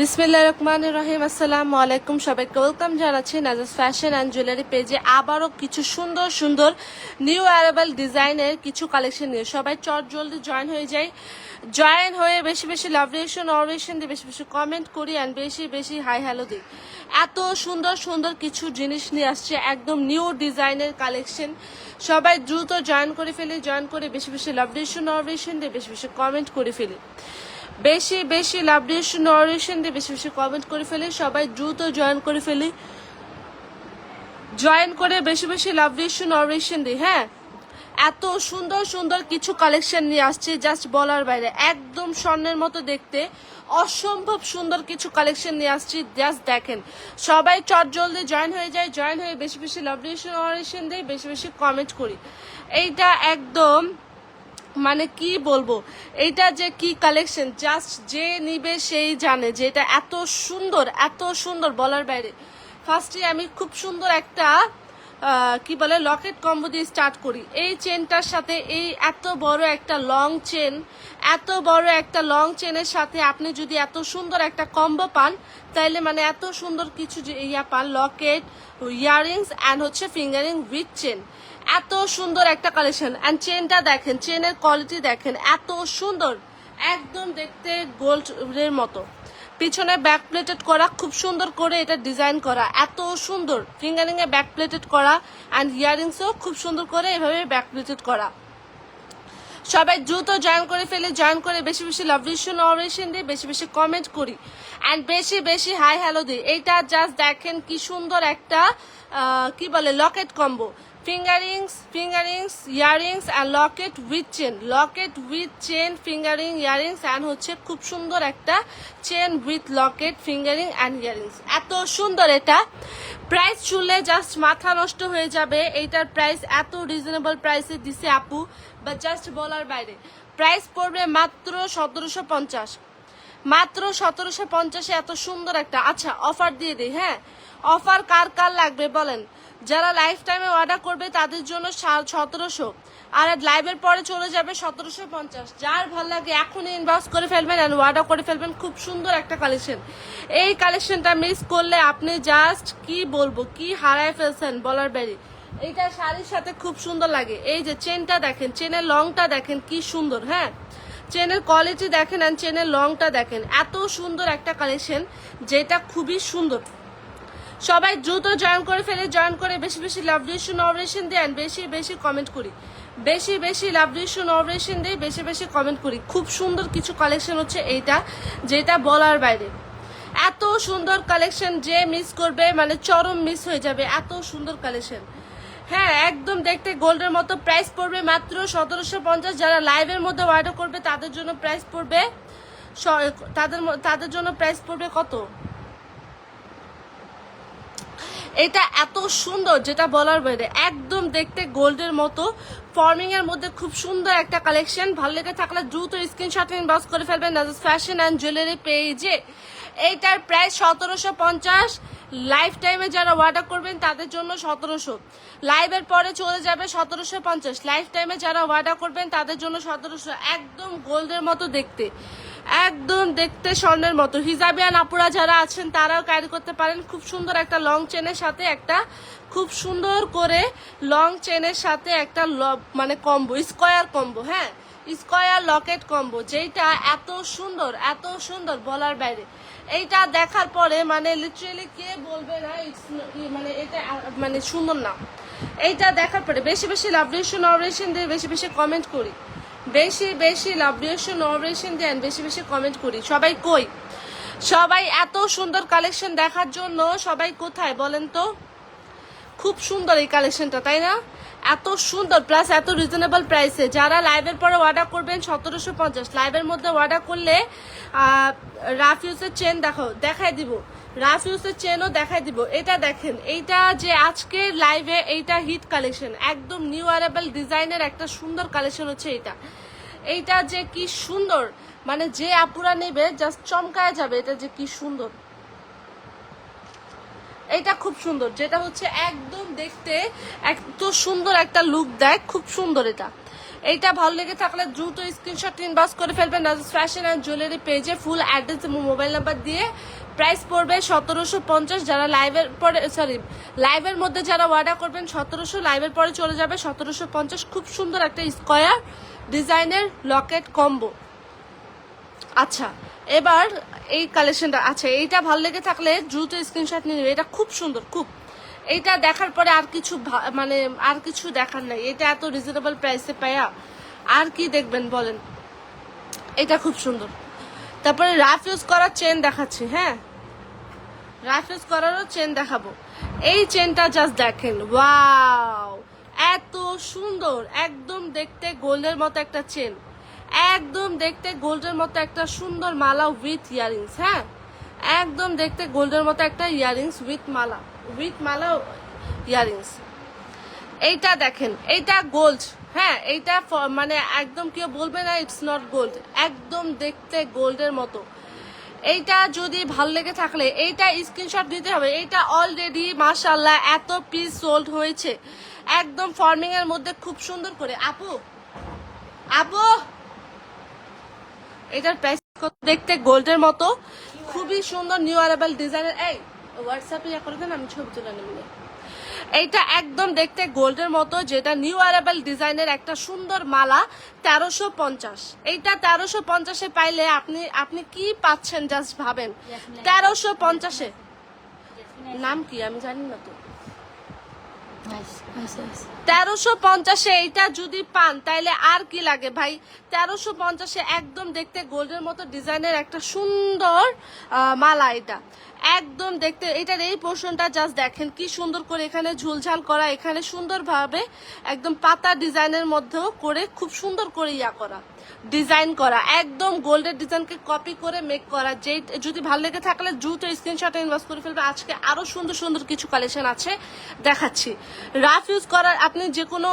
বিসমিল্লাহ রহমান রহিম, আসসালামু আলাইকুম সবাইকে ওয়েলকাম জানাচ্ছি নাজাস ফ্যাশন অ্যান্ড জুয়েলারি পেজে। আবারও কিছু সুন্দর সুন্দর নিউ অ্যারাইভাল ডিজাইনের কিছু কালেকশন নিয়ে সবাই চট জলদি জয়েন হয়ে যায় জয়েন হয়ে বেশি বেশি লাভ রিয়েকশন অরিয়েশন দিয়ে বেশি বেশি কমেন্ট করি অ্যান্ড বেশি বেশি হাই হ্যালো দিই। এত সুন্দর সুন্দর কিছু জিনিস নিয়ে আসছে, একদম নিউ ডিজাইনের কালেকশন। সবাই দ্রুত জয়েন করে ফেলি জয়েন করে বেশি বেশি লাভ রিয়েকশন অরিয়েশন দিয়ে বেশি বেশি কমেন্ট করে ফেলি। বেশি বেশি লাভ রিয়েকশন অরিয়েশন দিয়ে বেশি বেশি কমেন্ট করে ফেলি। সবাই দ্রুত জয়েন করে ফেলি। জয়েন করে বেশি বেশি লাভ রিয়েকশন অরিয়েশন দিই হ্যাঁ? এত সুন্দর সুন্দর কিছু কালেকশন নিয়ে আসছে জাস্ট বলার বাইরে। একদম স্বর্ণের মতো দেখতে। অসম্ভব সুন্দর কিছু কালেকশন নিয়ে আসছি জাস্ট দেখেন। সবাই চট জলদি জয়েন হয়ে যায় জয়েন হয়ে বেশি বেশি লাভ রিয়েকশন অরিয়েশন দিই, বেশি বেশি কমেন্ট করি। এইটা একদম মানে কি বলব? এইটা যে কি কালেকশন জাস্ট যে নিবে সেই জানে যে এটা এত সুন্দর এত সুন্দর বলার বাইরে। ফার্স্টে আমি খুব সুন্দর একটা কি বলে লকেট কম্বো দিয়ে স্টার্ট করি। এই চেনটার সাথে, এই এত বড় একটা লং চেন এত বড় একটা লং চেনের সাথে আপনি যদি এত সুন্দর একটা কম্বো পান, তাইলে মানে এত সুন্দর কিছু ইয়া পান লকেট ইয়ারিংস অ্যান্ড হচ্ছে ফিঙ্গারিং উইথ চেন এত সুন্দর একটা কালেকশন অ্যান্ড চেনটা দেখেন চেনের কোয়ালিটি দেখেন, এত সুন্দর। একদম দেখতে গোল্ডের মতো। পিছনে ব্যাক প্লেটেড করা, খুব সুন্দর করে এটা ডিজাইন করা। এত সুন্দর। ফিঙ্গারিং এ ব্যাক প্লেটেড করা অ্যান্ড ইয়ারিংসও খুব সুন্দর করে এভাবে ব্যাক প্লেটেড করা। সবাই দ্রুত জয়েন করে ফেলে জয়েন করে বেশি বেশি লাভ রিশন অরেশন দিয়ে বেশি বেশি কমেন্ট করি। অ্যান্ড বেশি বেশি হাই হ্যালো দিই। এইটা জাস্ট দেখেন কি সুন্দর একটা কি বলে locket combo finger rings finger rings earrings and locket with chain locket with chain finger ring earrings and হচ্ছে খুব সুন্দর একটা chain with locket finger ring and earrings এত সুন্দর এটা। প্রাইস শুনলে জাস্ট মাথা নষ্ট হয়ে যাবে। এইটার প্রাইস এত রিজনেবল প্রাইসে দিছে আপু বা জাস্ট বলার বাইরে। প্রাইস পড়বে মাত্র সতেরোশো পঞ্চাশ। মাত্র সতেরোশো পঞ্চাশে এত সুন্দর একটা। আচ্ছা অফার দিয়ে দিই হ্যাঁ? অফার কার কার লাগবে বলেন? যারা লাইফ টাইমে অর্ডার করবে তাদের জন্য সতেরোশো। আর লাইভের পরে চলে যাবে সতেরোশো পঞ্চাশ। যার ভালো লাগে এখনই ইনবক্স করে ফেলবেন অ্যান্ড অর্ডার করে ফেলবেন। খুব সুন্দর একটা কালেকশন এই কালেকশনটা মিস করলে আপনি জাস্ট কি বলব, কি হারায় ফেলছেন বলার বেরি এইটা শাড়ির সাথে খুব সুন্দর লাগে। এই যে চেনটা দেখেন চেনের লংটা দেখেন, কি সুন্দর হ্যাঁ? চেনের কোয়ালিটি দেখেন অ্যান্ড চেনের লংটা দেখেন। এত সুন্দর একটা কালেকশন যেটা খুবই সুন্দর। সবাই দ্রুত জয়েন করে ফেলে জয়েন করে বেশি বেশি লাভ রিয়েশন অপারেশন দেন, বেশি বেশি কমেন্ট করি। বেশি বেশি লাভ রিয়েশন অপারেশন দিয়ে বেশি বেশি কমেন্ট করি। খুব সুন্দর কিছু কালেকশন হচ্ছে এইটা, যেটা বলার বাইরে। এত সুন্দর কালেকশন যে মিস করবে মানে চরম মিস হয়ে যাবে, এত সুন্দর কালেকশন হ্যাঁ একদম দেখতে গোল্ডের মতো প্রাইস পড়বে মাত্র সতেরোশো পঞ্চাশ। যারা লাইভের মধ্যে অর্ডার করবে, তাদের জন্য প্রাইস পড়বে তাদের তাদের জন্য প্রাইস পড়বে কত? এটা এত সুন্দর যেটা বলার বাইরে। একদম দেখতে গোল্ডের মতো। ফর্মিং এর মধ্যে খুব সুন্দর একটা কালেকশন ভালো লেগে থাকলে দ্রুত স্ক্রিনশট ইনবক্স করে ফেলবেন। ফ্যাশন অ্যান্ড জুয়েলারি পেজে এইটার প্রাইস সতেরোশো পঞ্চাশ। লাইফ টাইমে যারা অর্ডার করবেন, তাদের জন্য সতেরোশো। লাইভের পরে চলে যাবে সতেরোশো পঞ্চাশ। লাইফ টাইমে যারা অর্ডার করবেন, তাদের জন্য সতেরোশো। একদম গোল্ডের মতো দেখতে। একদম দেখতে স্বর্ণের মতো। হিজাবিয়ান আপুরা যারা আছেন, তারাও ক্যারি করতে পারেন। খুব সুন্দর একটা লং চেনের সাথে একটা, খুব সুন্দর করে লং চেনের সাথে একটা মানে কম্বো স্কোয়ার কম্বো হ্যাঁ? স্কোয়ার লকেট কম্বো যেটা এত সুন্দর এত সুন্দর বলার বাইরে। এইটা দেখার পরে মানে লিটারেলি কে বলবে না মানে এটা মানে সুন্দর না। এইটা দেখার পরে বেশি বেশি লাভ রিয়েশন অপারেশন দিয়ে বেশি বেশি কমেন্ট করি। বেশি বেশি লাভ রিয়েশন অপারেশন দেন, বেশি বেশি কমেন্ট করি। সবাই কই? সবাই এত সুন্দর কালেকশন দেখার জন্য সবাই কোথায় বলেন তো? খুব সুন্দর এই কালেকশনটা তাই না? এত সুন্দর প্লাস এত রিজনেবল প্রাইসে যারা লাইভের পরে অর্ডার করবেন, সতেরোশো পঞ্চাশ। লাইভের মধ্যে অর্ডার করলে রাফিউসের চেন দেখো দেখাই দিব। রাফিউসের চেনও দেখাই দিব। এটা দেখেন, এইটা যে আজকের লাইভে এইটা হিট কালেকশন একদম ডিজাইনের একটা সুন্দর কালেকশন হচ্ছে এইটা। যে সুন্দর মানে যে আপুরা নেবে জাস্ট চমকায় যাবে, এটা যে কি সুন্দর। এটা খুব সুন্দর, যেটা হচ্ছে একদম দেখতে এত সুন্দর একটা লুক দেয়, খুব সুন্দর এটা। এইটা ভালো লেগে থাকলে দ্রুত স্ক্রিনশট ইনবক্স করে ফেলবেন ফ্যাশন অ্যান্ড জুয়েলারি পেজে ফুল অ্যাড্রেস এবং মোবাইল নাম্বার দিয়ে প্রাইস পড়বে সতেরোশো পঞ্চাশ, যারা লাইভের পরে সরি লাইভের মধ্যে যারা অর্ডার করবেন, সতেরোশো লাইভের পরে চলে যাবে সতেরোশো পঞ্চাশ। খুব সুন্দর একটা স্কোয়ার ডিজাইনের লকেট কম্বো আচ্ছা এবার এই কালেকশনটা আচ্ছা এইটা ভালো লেগে থাকলে দ্রুত স্ক্রিনশট নিয়ে নেবে। এটা খুব সুন্দর, খুব। এইটা দেখার পরে আর কিছু মানে আর কিছু দেখার নাই। এটা এত রিজনেবল প্রাইসে পায়া। আর কি দেখবেন বলেন? এটা খুব সুন্দর। তারপরে রাফ ইউজ করার চেন দেখাচ্ছি হ্যাঁ? রাফ ইউজ করারও চেন দেখাবো। এই চেনটা জাস্ট দেখেন ওয়াও এত সুন্দর, একদম দেখতে গোল্ডের মতো একটা চেন। একদম দেখতে গোল্ডের মতো একটা সুন্দর মালা উইথ ইয়ারিংস হ্যাঁ? একদম দেখতে গোল্ডের মতো একটা ইয়ারিংস উইথ মালা উইথ মালা ইয়ারিংস এইটা দেখেন, এইটা গোল্ড হ্যাঁ এইটা মানে একদম কেউ বলবে না ইটস নট গোল্ড একদম দেখতে গোল্ডের মতো। এইটা যদি ভালো লেগে থাকলে, এইটা স্ক্রিনশট দিতে হবে। এইটা অলরেডি মাশাল্লাহ এত পিস সোল্ড হয়েছে। একদম ফর্মিং এর মধ্যে খুব সুন্দর করে। আপু আপু! এটার প্রাইস দেখতে গোল্ডের মতো। খুবই সুন্দর নিউ অ্যারাইভাল ডিজাইনের এই হোয়াটসঅ্যাপে ইয়া করে দেন, আমি ছবি তুলে নেব। এইটা একদম দেখতে গোল্ডের মতো যেটা নিউ অ্যারাবেল ডিজাইনের একটা সুন্দর মালা তেরোশো পঞ্চাশ। এইটা তেরোশো পঞ্চাশে পাইলে আপনি আপনি কি পাচ্ছেন জাস্ট ভাবেন। তেরোশো পঞ্চাশে। নাম কি? আমি জানি না তো। তেরোশো পঞ্চাশে এইটা যদি পান, তাইলে আর কি লাগে ভাই? তেরোশো পঞ্চাশে একদম দেখতে গোল্ডের মতো ডিজাইনের একটা সুন্দর মালা এটা। একদম দেখতে, এটার এই পোর্শনটা জাস্ট দেখেন কি সুন্দর করে এখানে ঝুলঝাল করা, এখানে সুন্দরভাবে একদম পাতা ডিজাইনের মধ্যেও করে, খুব সুন্দর করে ইয়া করা। ডিজাইন করা, একদম গোল্ডের ডিজাইনকে কপি করে মেক করা। যেই, যদি ভালো লেগে থাকলে দ্রুত স্ক্রিনশটে ইনভেস্ট করে ফেলবে। আজকে আরও সুন্দর সুন্দর কিছু কালেকশন আছে, দেখাচ্ছি। রাফ ইউজ করার আপনি যে কোনো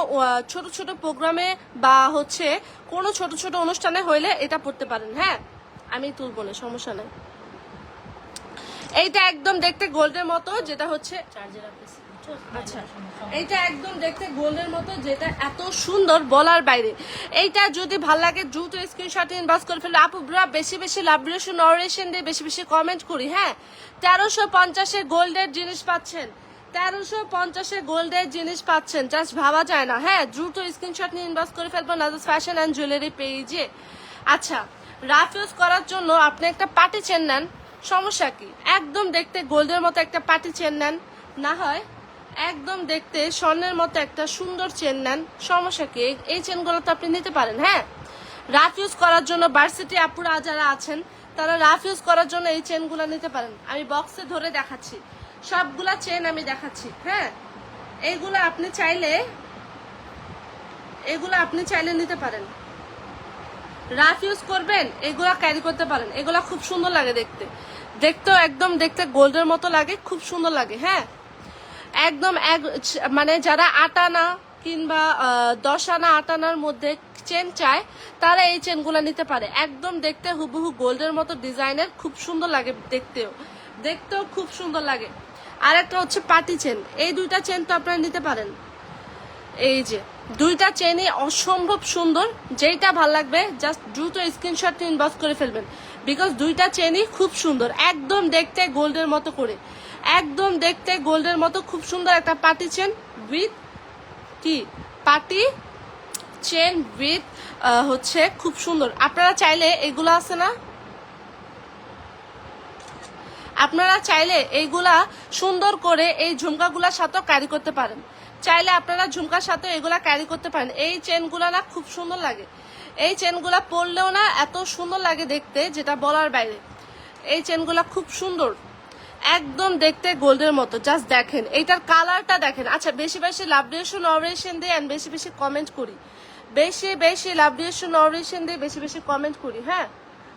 ছোট ছোট প্রোগ্রামে বা হচ্ছে কোনো ছোট ছোট অনুষ্ঠানে হইলে এটা পড়তে পারেন হ্যাঁ? আমি তুলবো না, সমস্যা নাই। এইটা একদম দেখতে গোল্ডের মতো, যেটা হচ্ছে আচ্ছা এইটা একদম দেখতে গোল্ডের মতো, যেটা এত সুন্দর বলার বাইরে। এইটা যদি ভালো লাগে, দ্রুত স্ক্রিনশট ইনবক্স করে ফেলে আপু বেশি বেশি লাভরেশন নরেশন দিয়ে বেশি বেশি কমেন্ট করি হ্যাঁ? তেরোশো পঞ্চাশে গোল্ডের জিনিস পাচ্ছেন। তেরোশো পঞ্চাশে গোল্ডের জিনিস পাচ্ছেন। জাস্ট ভাবা যায় না হ্যাঁ? দ্রুত স্ক্রিনশট নিয়ে ইনবক্স করে ফেলব নাজাস ফ্যাশন অ্যান্ড জুয়েলারি পেজে আচ্ছা রাফ ইউজ করার জন্য আপনি একটা পার্টি চেন নেন। সমস্যা কি? একদম দেখতে গোল্ডের মতো একটা পার্টি চেন নেন। না হয় একদম দেখতে স্বর্ণের মতো একটা সুন্দর চেন নেন। সমস্যা কি? এই- চেনগুলো তো আপনি নিতে পারেন হ্যাঁ? রাফ ইউজ করার জন্য ভার্সিটি আপুরা যারা আছেন, তারা রাফ ইউজ করার জন্য এই চেনগুলো নিতে পারেন। আমি বক্সে ধরে দেখাচ্ছি। সবগুলা চেন আমি দেখাচ্ছি হ্যাঁ? এইগুলো আপনি চাইলে এগুলো আপনি চাইলে নিতে পারেন। রাফ ইউজ করবেন, এগুলা ক্যারি করতে পারেন। এগুলা খুব সুন্দর লাগে দেখতে। দেখতেও একদম দেখতে গোল্ডের মতো লাগে, খুব সুন্দর লাগে হ্যাঁ? একদম এক মানে যারা আট আনা কিংবা দশ আনা আট আনার মধ্যে চেন চায়, তারা এই চেনগুলো নিতে পারে। একদম দেখতে হুবহু গোল্ডের মতো ডিজাইনের, খুব সুন্দর লাগে দেখতেও। দেখতেও খুব সুন্দর লাগে। আর একটা হচ্ছে পার্টি চেন। এই দুইটা চেন তো আপনারা নিতে পারেন। এই যে, দুইটা চেনই অসম্ভব সুন্দর। যেইটা ভালো লাগবে জাস্ট দ্রুত স্ক্রিনশট ইনবক্স করে ফেলবেন। বিকজ দুইটা চেনই খুব সুন্দর। একদম দেখতে গোল্ডের মতো করে। একদম দেখতে গোল্ডের মতো, খুব সুন্দর একটা পার্টি চেন উইথ কি? পার্টি চেন উইথ হচ্ছে খুব সুন্দর। আপনারা চাইলে এগুলো আছে না? আপনারা চাইলে এইগুলা সুন্দর করে এই ঝুমকাগুলার সাথেও ক্যারি করতে পারেন। চাইলে আপনারা ঝুমকার সাথে এগুলা ক্যারি করতে পারেন। এই চেনগুলা না খুব সুন্দর লাগে। এই চেনগুলা পরলেও না এত সুন্দর লাগে দেখতে, যেটা বলার বাইরে। এই চেনগুলা খুব সুন্দর। একদম দেখতে গোল্ডের মতো জাস্ট দেখেন। এইটার কালারটা দেখেন। আচ্ছা বেশি বেশি লাভ লাভরিয়েশন অপারেশন দিয়ে and বেশি বেশি কমেন্ট করি। বেশি বেশি লাভ লাভরিয়েশন অপারেশন দিয়ে বেশি বেশি কমেন্ট করি হ্যাঁ?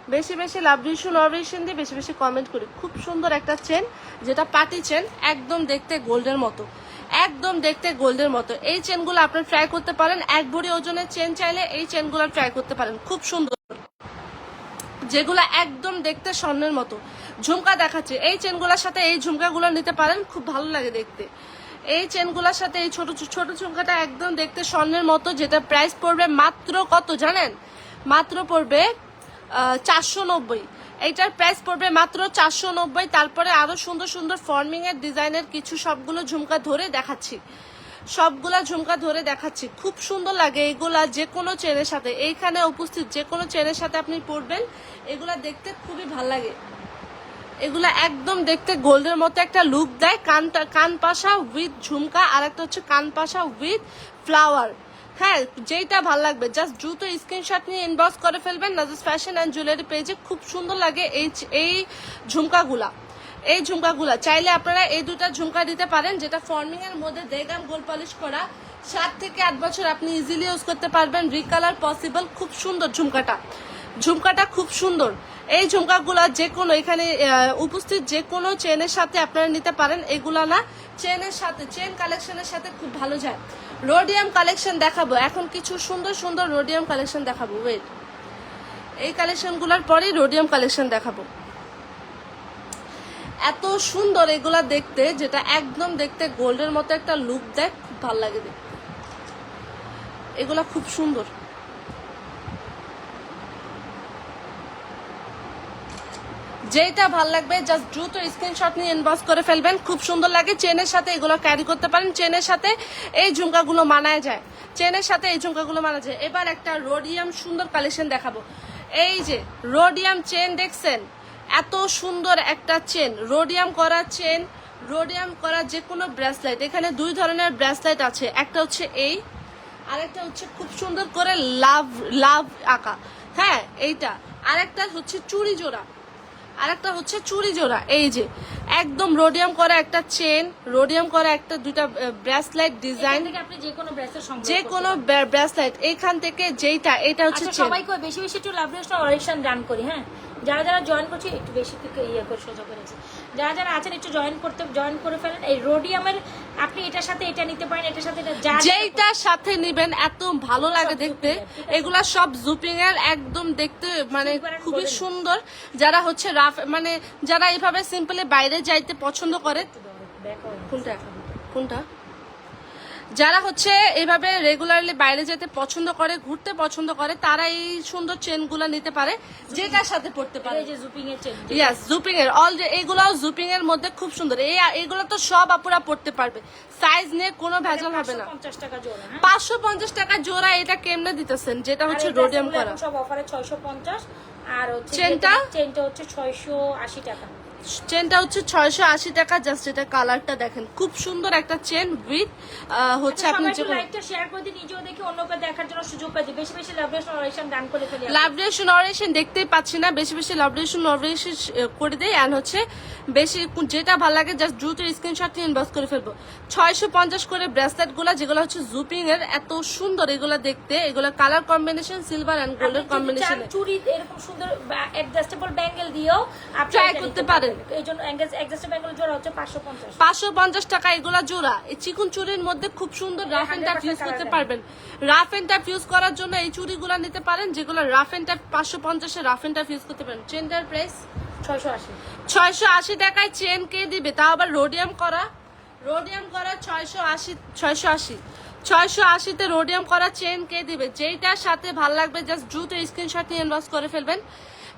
বেশি বেশি লাভ লাভরিয়েশন অপারেশন দিয়ে বেশি বেশি কমেন্ট করি। খুব সুন্দর একটা চেন যেটা পার্টি চেন একদম দেখতে গোল্ডের মতো। একদম দেখতে গোল্ডের মতো। এই চেনগুলো আপনি ট্রাই করতে পারেন। এক ভরি ওজনের চেন চাইলে এই চেনগুলো ট্রাই করতে পারেন। খুব সুন্দর। যেগুলো একদম দেখতে স্বর্ণের মতো। ঝুমকা দেখাচ্ছে। এই চেনগুলোর সাথে এই ঝুমকাগুলো নিতে পারেন, খুব ভালো লাগে দেখতে। এই চেনগুলোর সাথে এই ছোট ছোট ঝুমকাটা একদম দেখতে স্বর্ণের মতো, যেটা প্রাইস পড়বে মাত্র কত জানেন? মাত্র পড়বে চারশো নব্বই। এইটার প্রাইস পড়বে মাত্র চারশো নব্বই। তারপরে আরও সুন্দর সুন্দর ফর্মিং এর ডিজাইনের কিছু সবগুলো ঝুমকা ধরে দেখাচ্ছি। সবগুলা ঝুমকা ধরে দেখাচ্ছি। খুব সুন্দর লাগে এগুলা যে কোনো চেনের সাথে। এইখানে উপস্থিত যে কোনো চেনের সাথে আপনি পরবেন এগুলা দেখতে খুবই ভালো লাগে। এগুলা একদম দেখতে গোল্ডের মতো একটা লুক দেয়। কানটা, কান পাশা উইথ ঝুমকা আর একটা হচ্ছে কান পাশা উইথ ফ্লাওয়ার হ্যাঁ যেইটা ভালো লাগবে। জাস্ট দ্রুত স্ক্রিনশট নিয়ে ইনবক্স করে ফেলবেন। নাজাস ফ্যাশন অ্যান্ড জুয়েলারি পেজে খুব সুন্দর লাগে এই এই ঝুমকাগুলা। এই ঝুমকাগুলা। চাইলে আপনারা এই দুটা ঝুমকা দিতে পারেন, যেটা ফর্মিং এর মধ্যে দেগাম গোল পলিশ করা। সাত থেকে আট বছর আপনি ইজিলি ইউজ করতে পারবেন। রিকালার পসিবল খুব সুন্দর ঝুমকাটা। ঝুমকাটা খুব সুন্দর। এই ঝুমকাগুলা যে কোনো এখানে উপস্থিত যে কোনো চেনের সাথে আপনারা নিতে পারেন। এগুলা না চেনের সাথে চেন কালেকশনের সাথে খুব ভালো যায়। রোডিয়াম কালেকশন দেখাবো। এখন কিছু সুন্দর সুন্দর রোডিয়াম কালেকশন দেখাবো। ওয়েট এই কালেকশনগুলোর পরেই রোডিয়াম কালেকশন দেখাবো। এত সুন্দর এগুলা দেখতে, যেটা একদম দেখতে গোল্ডের মতো একটা লুক দেয় খুব ভালো লাগে এগুলা খুব সুন্দর। যেটা ভালো লাগবে জাস্ট দ্রুত স্ক্রিনশট নিয়ে ইনবক্স করে ফেলবেন। খুব সুন্দর লাগে, চেনের সাথে এগুলো ক্যারি করতে পারেন। চেনের সাথে এই ঝুমকাগুলো মানায় যায়। চেনের সাথে এই ঝুমকাগুলো মানা যায়। এবার একটা রোডিয়াম সুন্দর কালেকশন দেখাবো। এই যে রোডিয়াম চেন দেখছেন? এত সুন্দর একটা চেন রোডিয়াম করা চেন রোডিয়াম করা যে কোনো ব্রেসলেট এখানে দুই ধরনের ব্রেসলেট আছে, একটা হচ্ছে এই আরেকটা হচ্ছে খুব সুন্দর করে লাভ লাভ আঁকা। হ্যাঁ এইটা। আরেকটা হচ্ছে চুড়ি জোড়া আরেকটা হচ্ছে চুরি জোড়া এই যে একদম রোডিয়াম করা একটা চেন রোডিয়াম করা একটা দুইটা ব্রেসলাইট ডিজাইন থেকে আপনি যে কোনো ব্রেসলেট যে কোনো। ব্রেসলাইট এইখান থেকে যেইটা এটা হচ্ছে আচ্ছা সবাই বেশি বেশি একটু লাভ রান করি হ্যাঁ? যারা যারা জয়েন করছে একটু বেশি থেকে ইয়ে করে সোজা করেছে যারা যারা আছেন একটু জয়েন করতে জয়েন করে ফেলেন। এই রোডিয়ামের আপনি এটার সাথে এটা নিতে পারেন এটার সাথে এটা যেইটার সাথে নিবেন এত ভালো লাগে দেখতে? এগুলা সব জুপিং এর একদম দেখতে মানে খুবই সুন্দর। যারা হচ্ছে রাফ মানে যারা এভাবে সিম্পলি বাইরে যাইতে পছন্দ করে কোনটা? কোনটা? যারা হচ্ছে এভাবে রেগুলারলি বাইরে যেতে পছন্দ করে ঘুরতে পছন্দ করে তারা এই সুন্দর চেনগুলো নিতে পারে যেটার সাথে পড়তে পারে। এই যে জুপিং এর চেন ইয়াস জুপিং এর। অল এগুলাও জুপিং এর মধ্যে খুব সুন্দর। এই এগুলো তো সব আপুরা পড়তে পারবে। সাইজ নিয়ে কোনো ভেজাল হবে না। পঞ্চাশ টাকা জোড়া হ্যাঁ? পাঁচশো পঞ্চাশ টাকা জোড়া এটা কেমনে দিতেছেন? যেটা হচ্ছে আর রোডিয়াম করা। সব অফারে ছয়শো পঞ্চাশ আর হচ্ছে চেনটা? চেনটা হচ্ছে ছয়শো আশি টাকা। চেনটা হচ্ছে ছয়শো আশি টাকা জাস্ট এটা কালারটা দেখেন। খুব সুন্দর একটা চেন উইথ হচ্ছে আপনি যে লাইভটা শেয়ার করে দিই নিজেও দেখি অন্যকে দেখার জন্য সুযোগ বেশি বেশি অরিকশন করে ফেলি আমরা। লাভরেশন অরেশন দেখতেই পাচ্ছি না বেশি বেশি লাভরেশন অরেশন করে অ্যান্ড হচ্ছে বেশি যেটা ভালো লাগে জাস্ট দ্রুত স্ক্রিনশট নিয়ে ইনবক্স করে ফেলব। ছয়শো পঞ্চাশ করে যেগুলো হচ্ছে জুপিং এর এত সুন্দর এগুলা দেখতে। এগুলো কালার কম্বিনেশন সিলভার অ্যান্ড গোল্ডের কম্বিনেশন চান চুড়ি এরকম সুন্দর অ্যাডজাস্টেবল ব্যাঙ্গেল দিয়েও আপনি করতে পারেন। এই জন্য অ্যাডজাস্টেবল জোড়া হচ্ছে টাকা এগুলা জোড়া। এই চিকুন চুরির মধ্যে খুব সুন্দর রাফ এন্ড টাফ ইউজ করতে পারবেন। রাফ এন্ড টাফ ইউজ করার জন্য এই চুড়িগুলা নিতে পারেন যেগুলো rough and tough rough and tough use করতে পারেন। প্রাইস ছয়শো আশি। ছয়শো আশি টাকায় চেন কে দিবে? তাও আবার রোডিয়াম করা। রোডিয়াম করা ছয়শো আশি ছয়শো আশি। ছয়শো আশিতে রোডিয়াম করা চেন কে দিবে? যেইটার সাথে ভালো লাগবে জাস্ট দ্রুত স্ক্রিনশট নিয়ে ইনবক্স করে ফেলবেন।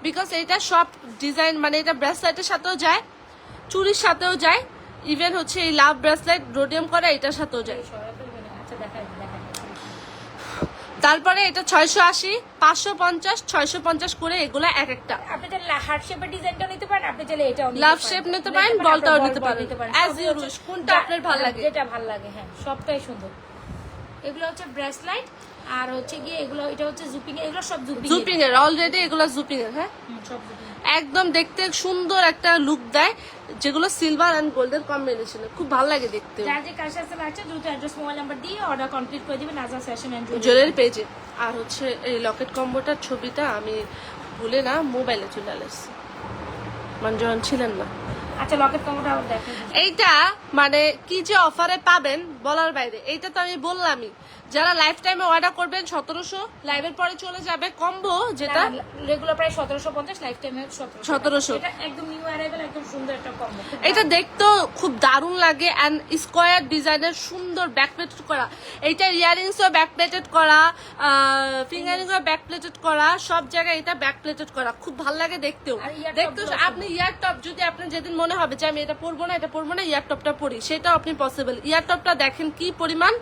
বিকজ এটা সব ডিজাইন মানে এটা ব্রেসলাইটের সাথেও যায় চুরির সাথেও যায় ইভেন হচ্ছে এই লাভ ব্রেসলাইট রোডিয়াম করা এটার সাথেও যায় তারপরে এটা ছয়শো আশি পাঁচশো পঞ্চাশ ছয়শো পঞ্চাশ করে এগুলা এক একটা আপনি চাইলে হার্ট শেপের ডিজাইনটাও নিতে পারেন আপনি চাইলে এটাও নিতে Love পারেন। নিতে পারেন, বলটাও নিতে পারেন। কোনটা আপনার ভালো লাগে? যেটা ভালো লাগে হ্যাঁ সবটাই সুন্দর এগুলো হচ্ছে ব্রেসলাইট আর হচ্ছে গিয়ে এগুলো এটা হচ্ছে জুপিং এগুলো সব জুপিং জুপিং এর অলরেডি এগুলা জুপিং এর হ্যাঁ সব জুপিং একদম দেখতে সুন্দর একটা লুক দেয় যেগুলো সিলভার অ্যান্ড গোল্ডের কম্বিনেশনে খুব ভালো লাগে দেখতে। যার যে কাজ আছে লাগছে দ্রুত অ্যাড্রেস মোবাইল নাম্বার দিয়ে অর্ডার কমপ্লিট করে দিবেন নাজা ফ্যাশন অ্যান্ড জুয়েলারি পেজে আর হচ্ছে এই লকেট কম্বোটার ছবিটা আমি ভুলে না মোবাইলে চলে আসছি। মানে যখন ছিলেন না। আচ্ছা লকেট কমোটা দেখেন। এইটা মানে কি যে অফারে পাবেন, বলার বাইরে। এইটা তো আমি বললামই। যারা লাইফ টাইমে অর্ডার করবেন সতেরোশো লাইভের পরে চলে যাবে কম্বো যেটা রেগুলার প্রায় সতেরোশো পঞ্চাশ লাইফ টাইমে 1700 এটা একদম নিউ অ্যারাইভেল একদম সুন্দর একটা কম্বো এটা দেখতেও খুব দারুণ লাগে অ্যান্ড স্কোয়ার ডিজাইনের সুন্দর ব্যাক প্লেটেড করা। এইটা ইয়ারিংসও ব্যাক প্লেটেড করা ফিঙ্গারিংও ব্যাক প্লেটেড করা সব জায়গায় এটা ব্যাক প্লেটেড করা। খুব ভালো লাগে দেখতেও। দেখতেও আপনি ইয়ার টপ যদি আপনার যেদিন মনে হবে যে আমি এটা পরবো না এটা পরবো না ইয়ার টপটা পরি। সেটাও আপনি পসিবল ইয়ার টপটা দেখেন কি পরিমাণ।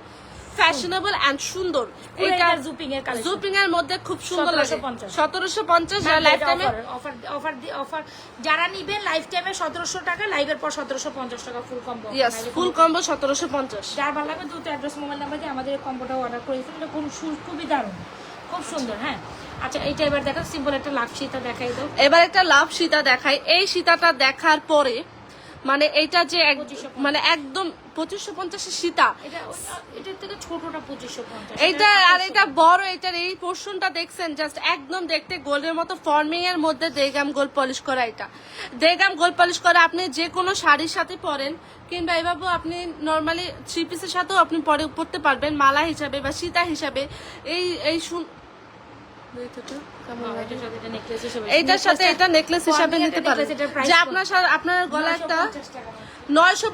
ফ্যাশনেবল অ্যান্ড সুন্দর। এটা জুপিং এর কালেকশন জুপিং এর মধ্যে খুব সুন্দর লাগে। 1750 সতেরোশো পঞ্চাশ লাইফ টাইমে অফার অফার অফার যারা নিবেন লাইফ টাইমে সতেরোশো টাকা লাইভের পর সতেরোশো পঞ্চাশ টাকা ফুল কম্বো ইয়াস ফুল কম্বো সতেরোশো পঞ্চাশ। যার ভালো লাগবে দুটো অ্যাড্রেস মোবাইল নাম্বার দিয়ে আমাদের কম্বোটা অর্ডার করে দিতে এটা খুব খুবই দারুণ। খুব সুন্দর হ্যাঁ? আচ্ছা এইটা এবার দেখো সিম্পল একটা লাভ সীতা দেখাই দাও। এবার একটা লাভ সীতা দেখাই। এই সীতাটা দেখার পরে মানে এইটা যে এক- 2550 মানে একদম পঁচিশশো পঞ্চাশের সীতা। এটা এইটা আর এটা বড় এটার এই পোর্শনটা দেখছেন জাস্ট একদম দেখতে গোল্ডের মতো ফর্মিং এর মধ্যে দেগাম গোল পলিশ করা এটা। দেগাম গোল পলিশ করা আপনি যে কোনো শাড়ির সাথে পরেন কিংবা এভাবেও আপনি নর্মালি থ্রি পিসের সাথেও আপনি পরে পরতে পারবেন মালা হিসাবে বা সীতা হিসাবে। এই এই এইটার সাথে এটা নেকলেস হিসাবে নিতে পারেন যে আপনার আপনার গলা একটা নয়শো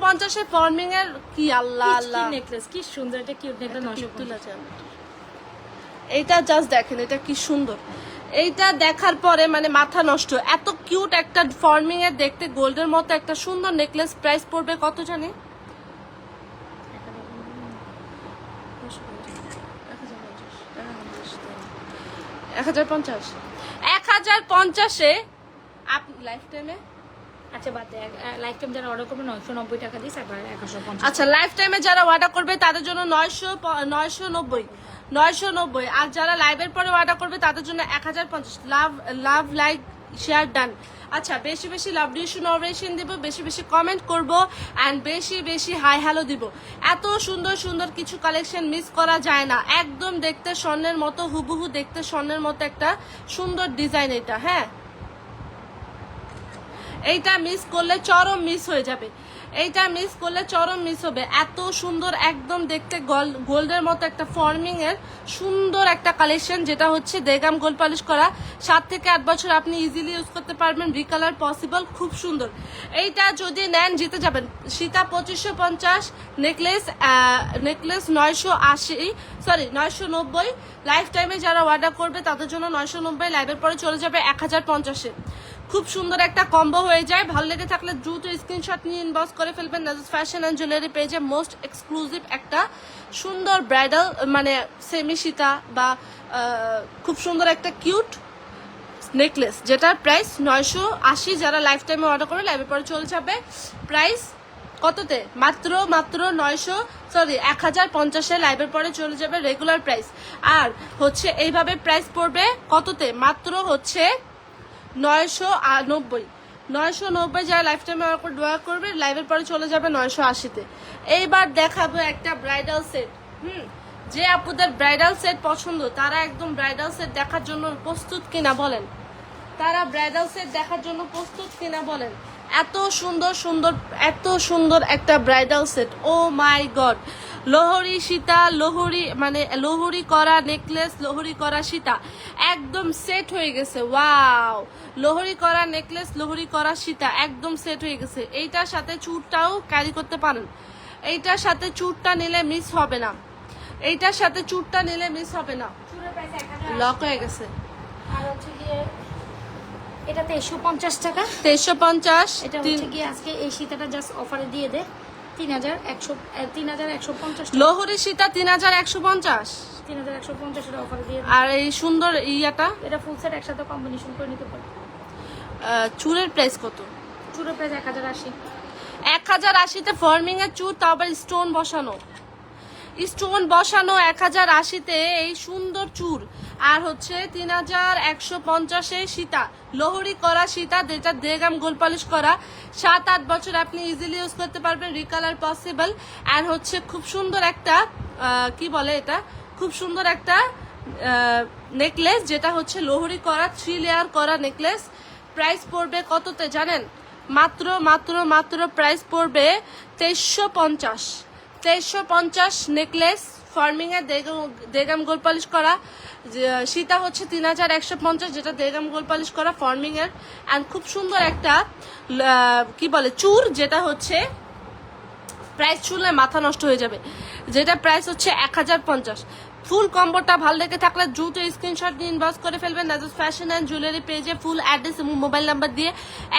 ফর্মিং এর কি আল্লাহ আল্লাহ। নেকলেস কি সুন্দর এটা কিউট নেকলেস নশো তুলে আছে আমার। এইটা জাস্ট দেখেন এটা কি সুন্দর। এইটা দেখার পরে মানে মাথা নষ্ট। এত কিউট একটা ফর্মিং এর দেখতে গোল্ডের মতো একটা সুন্দর নেকলেস প্রাইস পড়বে কত জানি? এক হাজার পঞ্চাশ। এক হাজার পঞ্চাশে আপনি লাইফ টাইমে আচ্ছা বাদ লাইফ টাইম যারা অর্ডার করবে নয়শো নব্বই টাকা দিস একশো পঞ্চাশ। আচ্ছা লাইফ টাইমে যারা অর্ডার করবে তাদের জন্য নয়শো নয়শো নব্বই। নয়শো নব্বই। আর যারা লাইভের পরে অর্ডার করবে তাদের জন্য এক হাজার পঞ্চাশ। লাভ লাভ লাইক শেয়ার ডান আচ্ছা বেশি বেশি লাভ ডিউশন অপারেশন দিব, বেশি বেশি কমেন্ট করব অ্যান্ড বেশি বেশি হাই হ্যালো দিব। এত সুন্দর সুন্দর কিছু কালেকশন মিস করা যায় না। একদম দেখতে স্বর্ণের মতো, হুবহু দেখতে স্বর্ণের মতো একটা সুন্দর ডিজাইন এটা হ্যাঁ? এইটা মিস করলে চরম মিস হয়ে যাবে। এইটা মিস করলে চরম মিস হবে। এত সুন্দর একদম দেখতে গোল্ডের মতো একটা ফর্মিং এর সুন্দর একটা কালেকশন যেটা হচ্ছে দেগাম গোল পালিশ করা। সাত থেকে আট বছর আপনি ইজিলি ইউজ করতে পারবেন রিকালার পসিবল খুব সুন্দর। এইটা যদি নেন, জিতে যাবেন। সীতা পঁচিশশো পঞ্চাশ নেকলেস নেকলেস নয়শো আশি সরি নয়শো নব্বই। লাইফ টাইমে যারা অর্ডার করবে, তাদের জন্য নয়শো নব্বই লাইভের পরে চলে যাবে এক হাজার পঞ্চাশে। খুব সুন্দর একটা কম্বো হয়ে যায়। ভালো লেগে থাকলে দ্রুত স্ক্রিনশট নিয়ে ইনবক্স করে ফেলবেন। নাজাস ফ্যাশন অ্যান্ড জুয়েলারি পেজে মোস্ট এক্সক্লুসিভ একটা সুন্দর ব্রাইডাল মানে সেমি সীতা বা খুব সুন্দর একটা কিউট নেকলেস যেটার প্রাইস নয়শো আশি যারা লাইফ টাইমে অর্ডার করে লাইভের পরে চলে যাবে। প্রাইস কততে? মাত্র মাত্র নয়শো সরি এক হাজার পঞ্চাশে লাইভের পরে চলে যাবে রেগুলার প্রাইস আর হচ্ছে এইভাবে প্রাইস পড়বে কততে? মাত্র হচ্ছে নয়শো নব্বই। নয়শো নব্বই যারা লাইফ টাইমে ডোয়া করবে লাইভের পরে চলে যাবে নয়শো আশিতে। এইবার দেখাবো একটা ব্রাইডাল সেট হুম, যে আপুদের ব্রাইডাল সেট পছন্দ, তারা একদম ব্রাইডাল সেট দেখার জন্য প্রস্তুত কিনা বলেন? তারা ব্রাইডাল সেট দেখার জন্য প্রস্তুত কিনা বলেন? এত সুন্দর সুন্দর, এত সুন্দর একটা bridal set oh my god লোহরি সীতা লোহরি মানে লোহরি করা নেকলেস লোহরি করা সীতা একদম সেট হয়ে গেছে ওয়াও লোহরি করা নেকলেস লোহরি করা সীতা একদম সেট হয়ে গেছে। এইটার সাথে চুরটাও ক্যারি করতে পারেন। এইটার সাথে চুরটা নিলে মিস হবে না। এইটার সাথে চুরটা নিলে মিস হবে না। লক হয়ে গেছে। আর হচ্ছে গিয়ে এটা পঞ্চাশ টাকা। তেইশশো পঞ্চাশ এটা হচ্ছে গিয়ে আজকে এই সীতাটা জাস্ট অফারে দিয়ে দে। তিন হাজার একশো তিন হাজার একশো পঞ্চাশ লোহরি সীতা তিন হাজার একশো পঞ্চাশ। তিন হাজার একশো পঞ্চাশ অফারে দিয়ে আর এই সুন্দর ইয়াটা? এটা ফুল সেট একসাথে কম্বিনেশন করে নিতে পারো। আহ, চুলের প্রাইস কত? চুলের প্রাইস এক হাজার আশি। এক হাজার আশিতে ফর্মিং এর চুর তারপর স্টোন বসানো। স্টোন বসানো এক হাজার আশিতে এই সুন্দর চুর। আর হচ্ছে তিন হাজার একশো পঞ্চাশে সীতা। লোহরি করা সীতা, যেটা দেগাম গোল পালিশ করা। সাত আট বছর আপনি ইজিলি ইউজ করতে পারবেন রিকালার পসিবল আর হচ্ছে খুব সুন্দর একটা কি বলে এটা? খুব সুন্দর একটা নেকলেস যেটা হচ্ছে লোহরি করা থ্রি লেয়ার করা নেকলেস প্রাইস পড়বে কততে জানেন? মাত্র মাত্র মাত্র প্রাইস পড়বে তেইশশো পঞ্চাশ। তেইশশো পঞ্চাশ নেকলেস এর দেগাম গোলপালিশ গোল পালিশ করা সীতা হচ্ছে তিন হাজার একশো পঞ্চাশ, যেটা দেগাম গোল পালিশ করা ফার্মিং এর অ্যান্ড খুব সুন্দর একটা কি বলে, চুর, যেটা হচ্ছে প্রাইস শুনলে মাথা নষ্ট হয়ে যাবে। যেটা প্রাইস হচ্ছে এক হাজার পঞ্চাশ। ফুল কম্বোটা ভালো লেগে থাকলে দ্রুত স্ক্রিনশট নিয়ে ইনবক্স করে ফেলবেন। নাজাস ফ্যাশন অ্যান্ড জুয়েলারি পেজে ফুল অ্যাড্রেস এবং মোবাইল নাম্বার দিয়ে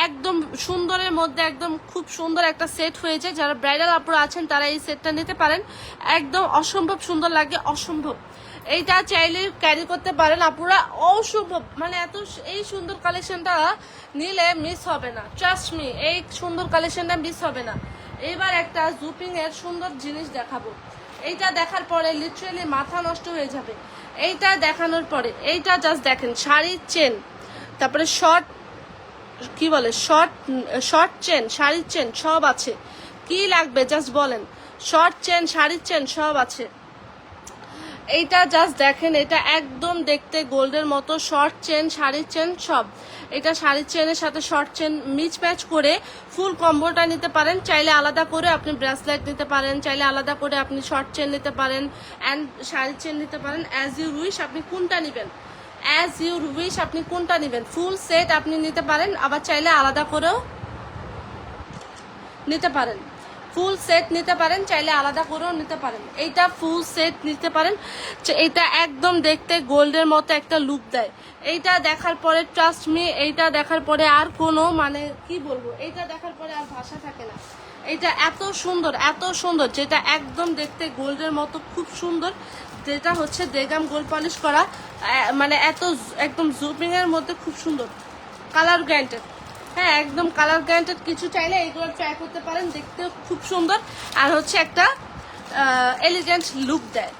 একদম সুন্দরের মধ্যে একদম খুব সুন্দর একটা সেট হয়েছে। যারা ব্রাইডাল আপুরা আছেন, তারা এই সেটটা নিতে পারেন। একদম অসম্ভব সুন্দর লাগে, অসম্ভব। এইটা চাইলে ক্যারি করতে পারেন আপুরা। অসম্ভব! মানে এত এই সুন্দর কালেকশনটা নিলে মিস হবে না। ট্রাস্ট মি এই সুন্দর কালেকশনটা মিস হবে না। এবার একটা জুপিং এর সুন্দর জিনিস দেখাবো। এইটা দেখার পরে লিটারেলি মাথা নষ্ট হয়ে যাবে। এইটা দেখানোর পরে, এইটা জাস্ট দেখেন, শাড়ির চেন তারপরে শর্ট কি বলে শর্ট শর্ট চেন শাড়ির চেন সব আছে। কি লাগবে জাস্ট বলেন শর্ট চেন শাড়ির চেন সব আছে। এইটা জাস্ট দেখেন, এটা একদম দেখতে গোল্ডের মতো শর্ট চেন শাড়ির চেন সব। এটা শাড়ির চেনের সাথে শর্ট চেন মিচ ম্যাচ করে ফুল কম্বোটা নিতে পারেন। চাইলে আলাদা করে আপনি ব্রেসলেট নিতে পারেন, চাইলে আলাদা করে আপনি শর্ট চেন নিতে পারেন অ্যান্ড শাড়ির চেন নিতে পারেন। অ্যাজ ইউ উইশ আপনি কোনটা নেবেন? অ্যাজ ইউ উইশ আপনি কোনটা নেবেন? ফুল সেট আপনি নিতে পারেন, আবার চাইলে আলাদা করেও নিতে পারেন। ফুল সেট নিতে পারেন, চাইলে আলাদা করেও নিতে পারেন। এইটা ফুল সেট নিতে পারেন এটা একদম দেখতে গোল্ডের মতো একটা লুক দেয়। এইটা দেখার পরে ট্রাস্ট মি এইটা দেখার পরে আর কোনো মানে কি বলব, এইটা দেখার পরে আর ভাষা থাকে না। এটা এত সুন্দর এত সুন্দর, যেটা একদম দেখতে গোল্ডের মতো, খুব সুন্দর। যেটা হচ্ছে দেগাম গোল্ড পলিশ করা মানে এত একদম জুপিং এর মধ্যে খুব সুন্দর। কালার গ্যান্টেড হ্যাঁ একদম কালার গ্যান্টেড কিছু চাইলে এইগুলো ট্রাই করতে পারেন, দেখতেও খুব সুন্দর। আর হচ্ছে একটা এলিগেন্ট লুক দেয়।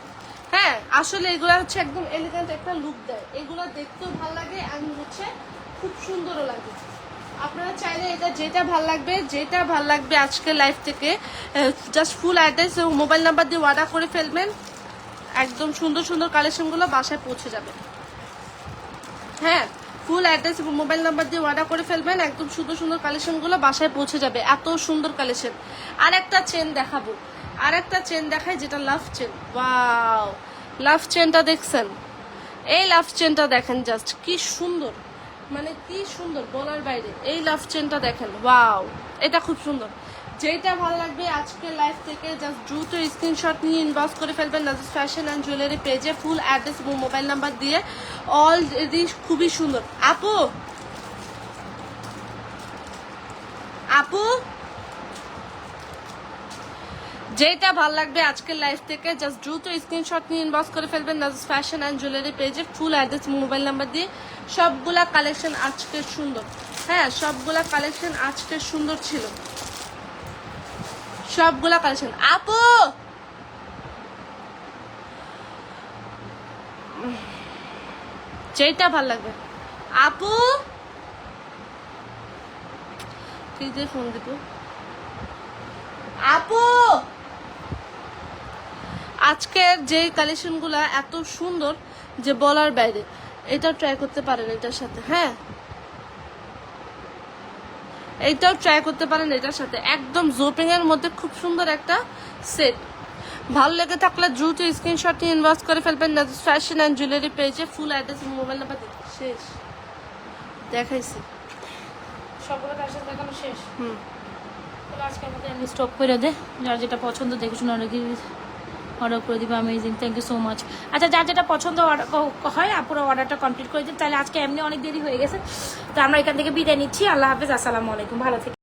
হ্যাঁ আসলে এগুলো হচ্ছে একদম এলিগেন্ট একটা লুক দেয়। এগুলো দেখতেও ভালো লাগে আর হচ্ছে খুব সুন্দরও লাগে। আপনারা চাইলে এটা যেটা ভালো লাগবে, যেটা ভালো লাগবে আজকের লাইফ থেকে just full address mobile number দিয়ে অর্ডার করে ফেলবেন। একদম সুন্দর সুন্দর কালেকশনগুলো বাসায় পৌঁছে যাবে। হ্যাঁ ফুল অ্যাড্রেস এবং মোবাইল নাম্বার দিয়ে অর্ডার করে ফেলবেন। একদম সুন্দর সুন্দর কালেকশনগুলো বাসায় পৌঁছে যাবে। এত সুন্দর কালেকশন আর একটা চেন দেখাবো। আর একটা চেন দেখায় যেটা লাভ চেন ওয়াও লাভ চেনটা দেখছেন? এই লাভ চেনটা দেখেন জাস্ট কি সুন্দর। মানে কি সুন্দর বলার বাইরে। এই লাভ চেনটা দেখেন। ওয়াও এটা খুব সুন্দর। যেটা ভালো লাগবে আজকের লাইফ থেকে জাস্ট দ্রুত স্ক্রিনশট নিয়ে ইনবক্স করে ফেলবেন নাজিস ফ্যাশন অ্যান্ড জুয়েলারি পেজে ফুল অ্যাড্রেস এবং মোবাইল নাম্বার দিয়ে। অলরেডি খুবই সুন্দর। আপু? আপু? যেটা ভালো লাগবে আজকের লাইফ থেকে জাস্ট দ্রুত স্ক্রিনশট নিয়ে ইনবক্স করে ফেলবেন নাজিস ফ্যাশন অ্যান্ড জুয়েলারি পেজে ফুল অ্যাড্রেস মোবাইল নাম্বার দিয়ে। সবগুলা কালেকশন আজকে সুন্দর। হ্যাঁ সবগুলা কালেকশন আজকে সুন্দর ছিল। সবগুলা কালেকশন আপু! যেটা ভালো লাগবে। আপু! দিয়ে ফোন দিব আপু! আজকের যে কালেকশনগুলো এত সুন্দর যে বলার বাইরে, এটা ট্রাই করতে পারেন এটার সাথে হ্যাঁ? এইটাও ট্রাই করতে পারেন এটার সাথে একদম জোপিং এর মধ্যে খুব সুন্দর একটা সেট ভালো লেগে থাকলে দ্রুত স্ক্রিনশট নিয়ে ইনভেস্ট করে ফেলবেন। ফ্যাশন অ্যান্ড জুয়েলারি পেজে ফুল অ্যাড্রেস মোবাইল নাম্বার শেষ। দেখাইছি। সবগুলো দেখানো শেষ। হুম। তাহলে আজকের মতো আমি স্টপ করে দে। যার যেটা পছন্দ দেখে শুনে অনেক অর্ডার করে দিবে amazing thank you so much আচ্ছা যার যেটা পছন্দ হয় পুরো অর্ডারটা কমপ্লিট করে দিন। তাহলে আজকে এমনি অনেক দেরি হয়ে গেছে। তো আমরা এখান থেকে বিদায় নিচ্ছি। আল্লাহ হাফেজ, আসসালামু আলাইকুম। ভালো থেকে।